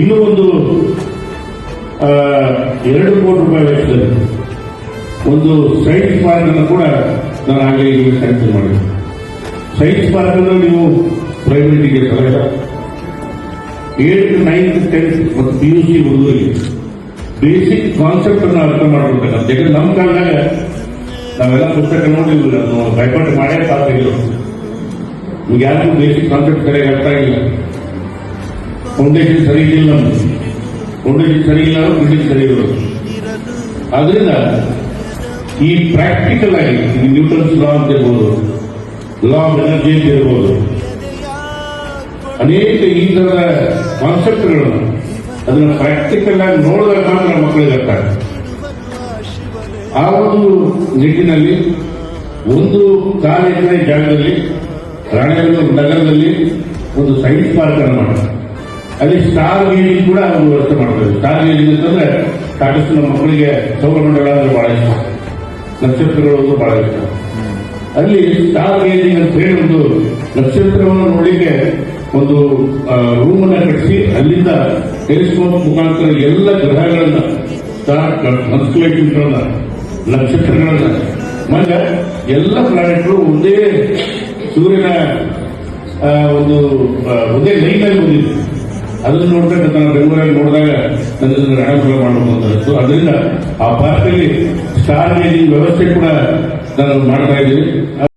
ಇನ್ನೂ ಒಂದು ಎರಡು ಕೋಟಿ ರೂಪಾಯಿ ವೆಚ್ಚದಲ್ಲಿ ಒಂದು ಸೈನ್ಸ್ ಪಾರ್ಕ್ ಅನ್ನು ಕೂಡ ನಾನು ಆಗಲೇ ಈಗ ಸ್ಯಾಂಕ್ಷನ್ ಮಾಡಿದೆ. ಸೈನ್ಸ್ ಪಾರ್ಕ್ ಅನ್ನು ನೀವು ಪ್ರೈವೇಟಿಗೆ ಸಲಹೆ ಏಟ್ ನೈನ್ತ್ ಟೆಂತ್ ಮತ್ತು ಪಿ ಯು ಸಿ ಹುಡುಗರಿಗೆ ಬೇಸಿಕ್ ಕಾನ್ಸೆಪ್ಟ್ ಅನ್ನು ಅರ್ಥ ಮಾಡ್ಕೊಳ್ತಕ್ಕಂಥ ಯಾಕಂದ್ರೆ ನಮ್ಮ ಕಾಲದಾಗ ನಾವೆಲ್ಲ ಪುಸ್ತಕ ನೋಡಿಲ್ಲ ನಾವು ಭಯಪಟ್ಟು ಮಾಡೇ ಸಾಧ್ಯ ಈಗ ಯಾರಿಗೂ ಬೇಸಿಕ್ ಕಾನ್ಸೆಪ್ಟ್ ಸರಿಯಾಗಿ ಅರ್ಥ ಆಗಿಲ್ಲ. ಫೌಂಡೇಶನ್ ಸರಿ ಇಲ್ಲ ನಮ್ದು ಫೌಂಡೇಶನ್ ಸರಿ ಇಲ್ಲ ಬಿಲ್ಡಿಂಗ್ ಸರಿ ಇರೋದು ಆದ್ರಿಂದ ಈ ಪ್ರಾಕ್ಟಿಕಲ್ ಆಗಿ ನ್ಯೂಟನ್ಸ್ ಲಾ ಅಂತ ಇರ್ಬೋದು ಲಾ ಆಫ್ ಎನರ್ಜಿ ಅಂತ ಇರ್ಬೋದು ಅನೇಕ ಈ ತರದ ಕಾನ್ಸೆಪ್ಟ್ಗಳನ್ನು ಅದನ್ನ ಪ್ರಾಕ್ಟಿಕಲ್ ಆಗಿ ನೋಡಿದಾಗ ಮಾತ್ರ ಮಕ್ಕಳಿಗೆ ಅರ್ಥ. ಆ ಒಂದು ನಿಟ್ಟಿನಲ್ಲಿ ಒಂದು ಕಾಲು ಜಾಗದಲ್ಲಿ ರಾಣಿಬೆನ್ನೂರು ನಗರದಲ್ಲಿ ಒಂದು ಸೈನ್ಸ್ ಪಾರ್ಕ್ ಅನ್ನು ಮಾಡ್ತಾರೆ ಅಲ್ಲಿ ಸ್ಟಾರ್ ರೀಡಿಂಗ್ ಕೂಡ ಒಂದು ವ್ಯವಸ್ಥೆ ಮಾಡ್ತಾರೆ. ಸ್ಟಾರ್ ರೀಡಿಂಗ್ ಅಂತಂದ್ರೆ ಸಾಕಷ್ಟು ನಮ್ಮ ಮಕ್ಕಳಿಗೆ ಸೌರಮಂಡಲ ಅಂದ್ರೆ ಬಹಳ ಇಷ್ಟ. ನಕ್ಷತ್ರಗಳು ಬಹಳ ಇಷ್ಟ. ಅಲ್ಲಿ ಸ್ಟಾರ್ ರೀಡಿಂಗ್ ಅಂತ ಹೇಳಿ ಒಂದು ನಕ್ಷತ್ರವನ್ನು ನೋಡಲಿಕ್ಕೆ ಒಂದು ರೂಮ್ ಅನ್ನ ಕಟ್ಟಿಸಿ ಅಲ್ಲಿಂದ ಟೆಲಿಸ್ಕೋಪ್ ಮುಖಾಂತರ ಎಲ್ಲ ಗ್ರಹಗಳನ್ನ ಸ್ಟಾರ್ ನಕ್ಷತ್ರಗಳನ್ನ. ಮತ್ತೆ ಎಲ್ಲ ಪ್ಲಾನೆಟ್ಗಳು ಒಂದೇ ಸೂರ್ಯನ ಒಂದು ಒಂದೇ ಲೈನ್ ಅಲ್ಲಿ ಬಂದಿದೆ. ಅದನ್ನು ನೋಡ್ತಕ್ಕಂಥ ನಾನು ಬೆಂಗಳೂರಲ್ಲಿ ನೋಡಿದಾಗ ನನ್ನ ರಣಕೂಲ ಮಾಡಬೇಕು ಅದರಿಂದ ಆ ಪಾರ್ಕಲ್ಲಿ ಸ್ಟಾರ್ ಗೇಜಿಂಗ್ ವ್ಯವಸ್ಥೆ ಕೂಡ ನಾನು ಮಾಡ್ತಾ ಇದ್ದೀನಿ.